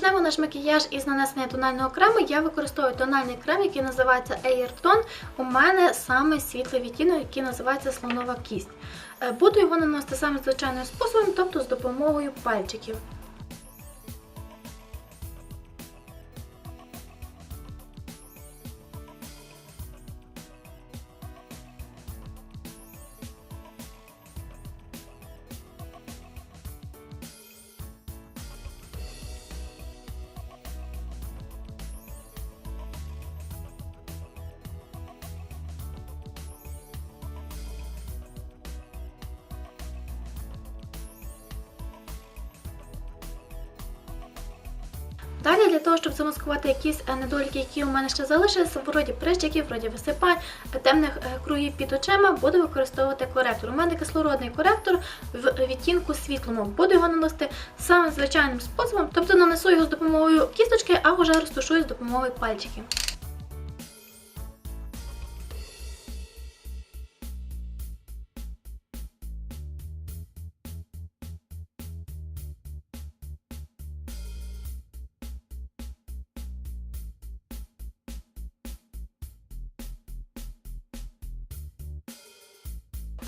Розпочнемо наш макіяж із нанесення тонального крему. Я використовую тональний крем, який називається Airtone. У мене саме світлий відтінок, який називається слонова кість. Е, Буду його наносити саме звичайним способом, тобто з допомогою пальчиків. Далі для того, щоб замаскувати якісь е, недоліки, які у мене ще залишилися, вроді прищиків, вроді висипань, темних е, кругів під очима, буду використовувати коректор. У мене кислородний коректор в відтінку світлому. Буду його наносити самим звичайним способом, тобто нанесу його з допомогою кісточки, а вже розтушую з допомогою пальчиків.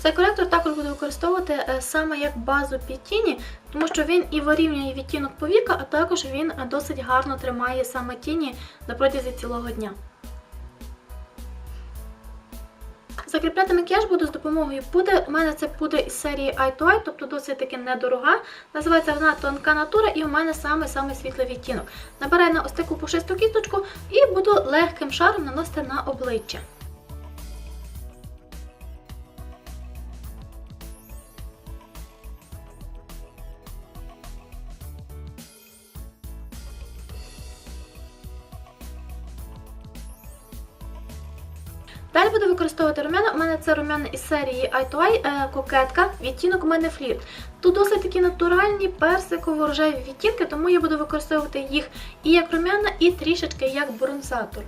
Цей коректор також буду використовувати е, саме як базу під тіні, тому що він і вирівнює відтінок повіка, а також він е, досить гарно тримає саме тіні на протязі цілого дня. Закріпляти макіяж буду з допомогою пудри. У мене це пудра із серії Eye to Eye, тобто досить таки недорога. Називається вона тонка натура і у мене саме-саме світлий відтінок. Набираю на ось таку пушисту кісточку і буду легким шаром наносити на обличчя. Далі буду використовувати румяна. У мене це румяна із серії Eye to Eye, е, кокетка, відтінок у мене флірт. Тут досить такі натуральні персиково-рожеві відтінки, тому я буду використовувати їх і як румяна, і трішечки як бронзатор.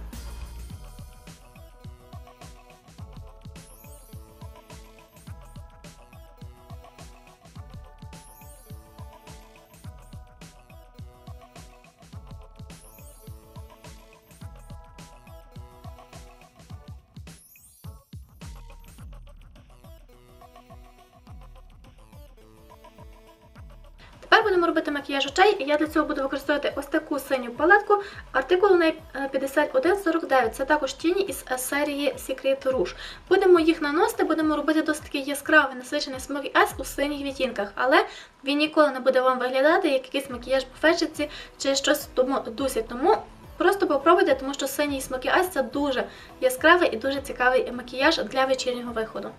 Будемо робити макіяж очей. і Я для цього буду використовувати ось таку синю палетку. Артикул у неї е, 5149. Це також тіні із серії Secret Rouge. Будемо їх наносити, будемо робити досить такий яскравий насичений Smoky Eyes у синіх відтінках, але він ніколи не буде вам виглядати як якийсь макіяж по фешиці чи щось дусі. Тому Просто попробуйте, тому що синій Smoky Eyes – це дуже яскравий і дуже цікавий макіяж для вечірнього виходу.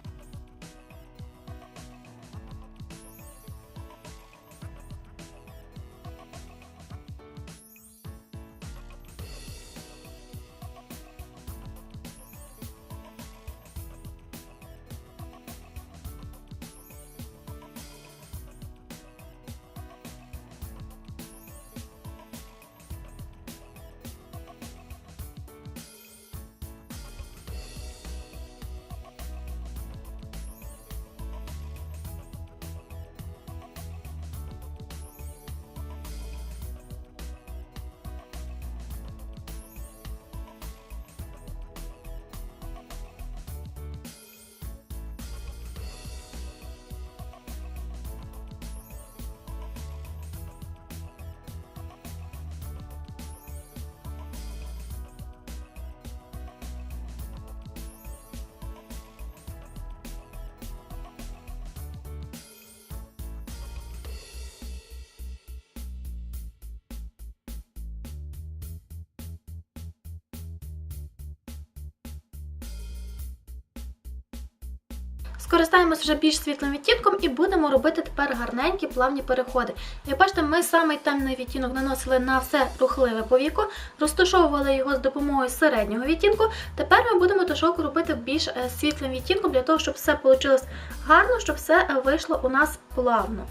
Скористаємось вже більш світлим відтінком і будемо робити тепер гарненькі плавні переходи. Як бачите, ми самий темний відтінок наносили на все рухливе повіко, розташовували його з допомогою середнього відтінку. Тепер ми будемо тушовку робити більш е, світлим відтінком, для того, щоб все вийшло гарно, щоб все е, вийшло у нас плавно.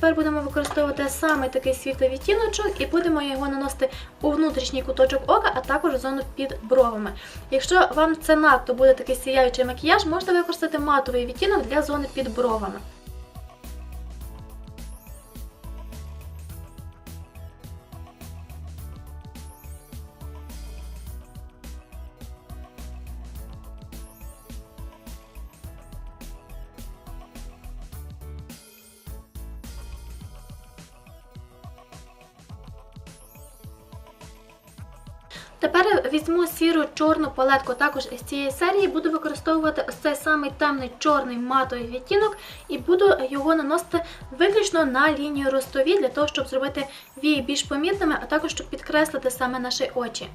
Тепер будемо використовувати саме такий світлий відтіночок і будемо його наносити у внутрішній куточок ока, а також в зону під бровами. Якщо вам це надто буде такий сіяючий макіяж, можна використати матовий відтінок для зони під бровами. Тепер візьму сіру чорну палетку також із цієї серії, буду використовувати ось цей самий темний чорний матовий відтінок і буду його наносити виключно на лінію ростові для того, щоб зробити вії більш помітними, а також щоб підкреслити саме наші очі.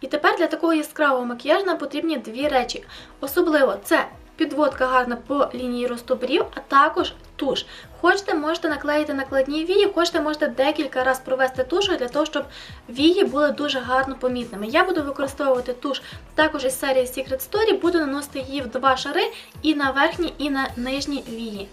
І тепер для такого яскравого макіяжу нам потрібні дві речі. Особливо це підводка гарна по лінії росту брів, а також туш. Хочете, можете наклеїти накладні вії, хочете, можете декілька разів провести тушу для того, щоб вії були дуже гарно помітними. Я буду використовувати туш також із серії Secret Story, буду наносити її в два шари і на верхні, і на нижні вії.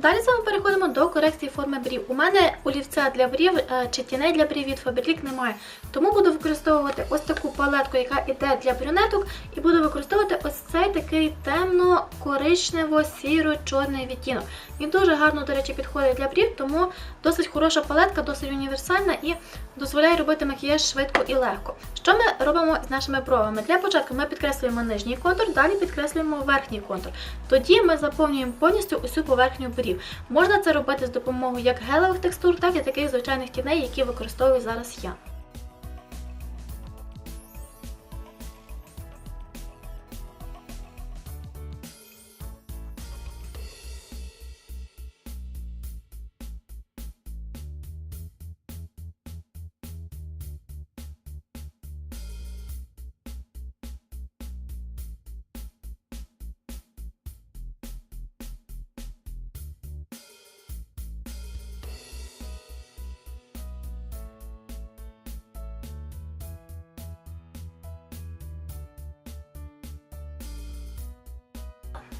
Далі з вами переходимо до корекції форми брів. У мене олівця для брів е, чи тіней для брів від Faberlic немає. Тому буду використовувати ось таку палетку, яка йде для брюнеток, і буду використовувати ось цей такий темно-коричнево-сіро-чорний відтінок. Він дуже гарно, до речі, підходить для брів, тому досить хороша палетка, досить універсальна і дозволяє робити макіяж швидко і легко. Що ми робимо з нашими бровами? Для початку ми підкреслюємо нижній контур, далі підкреслюємо верхній контур. Тоді ми заповнюємо повністю усю поверхню брів. Можна це робити з допомогою як гелевих текстур, так і таких звичайних тіней, які використовую зараз я.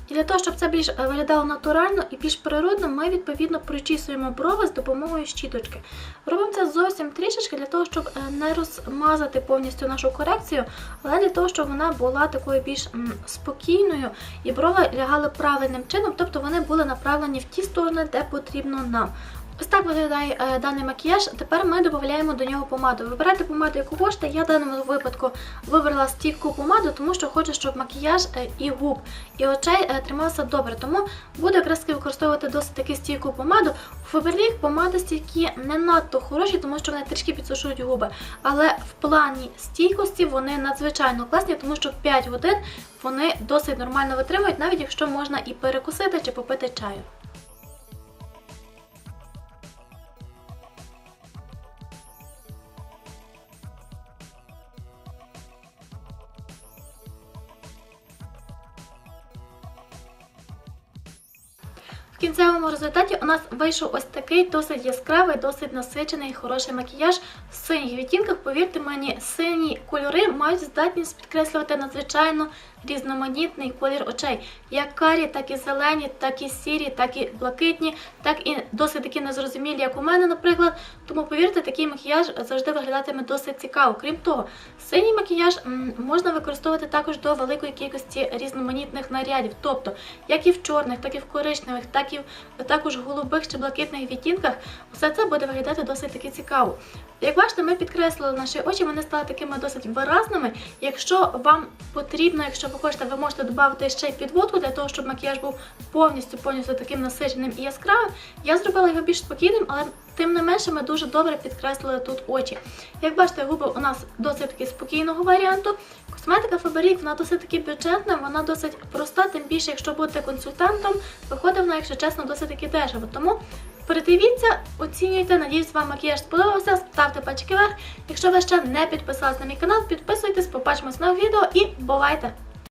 І для того, щоб це більш е, виглядало натурально і більш природно, ми відповідно прочісуємо брови з допомогою щіточки. Робимо це зовсім трішечки для того, щоб е, не розмазати повністю нашу корекцію, але для того, щоб вона була такою більш спокійною і брови лягали правильним чином, тобто вони були направлені в ті сторони, де потрібно нам. Ось так виглядає е, даний макіяж. Тепер ми додаємо до нього помаду. Вибирайте помаду, яку хочете. Я в даному випадку вибрала стійку помаду, тому що хочу, щоб макіяж е, і губ, і очей е, тримався добре. Тому буду якраз використовувати досить таки стійку помаду. У Faberlic помади стійкі не надто хороші, тому що вони трішки підсушують губи. Але в плані стійкості вони надзвичайно класні, тому що 5 годин вони досить нормально витримують, навіть якщо можна і перекусити чи попити чаю. Кінцевому результаті у нас вийшов ось такий досить яскравий, досить насичений, хороший макіяж синіх відтінках. Повірте мені, сині кольори мають здатність підкреслювати надзвичайно різноманітний колір очей. Як карі, так і зелені, так і сірі, так і блакитні, так і досить такі незрозумілі, як у мене, наприклад. Тому повірте, такий макіяж завжди виглядатиме досить цікаво. Крім того, синій макіяж можна використовувати також до великої кількості різноманітних нарядів, тобто як і в чорних, так і в коричневих, так і в також голубих чи блакитних відтінках. Все це буде виглядати досить таки цікаво. Як бачите, ми підкреслили наші очі, вони стали такими досить виразними. Якщо вам потрібно, якщо ви хочете, ви можете додати ще й підводку для того, щоб макіяж був повністю повністю таким насиченим і яскравим. Я зробила його більш спокійним, але тим не менше ми дуже добре підкреслили тут очі. Як бачите, губи у нас досить таки спокійного варіанту. Косметика Faberlic, вона досить таки бюджетна, вона досить проста, тим більше, якщо бути консультантом, виходить вона, якщо чесно, досить таки дешево. Тому Передивіться, оцінюйте. Надіюсь, вам макіяж сподобався. Ставте пальчики вверх. Якщо ви ще не підписались на мій канал, підписуйтесь, побачимось нових відео і бувайте!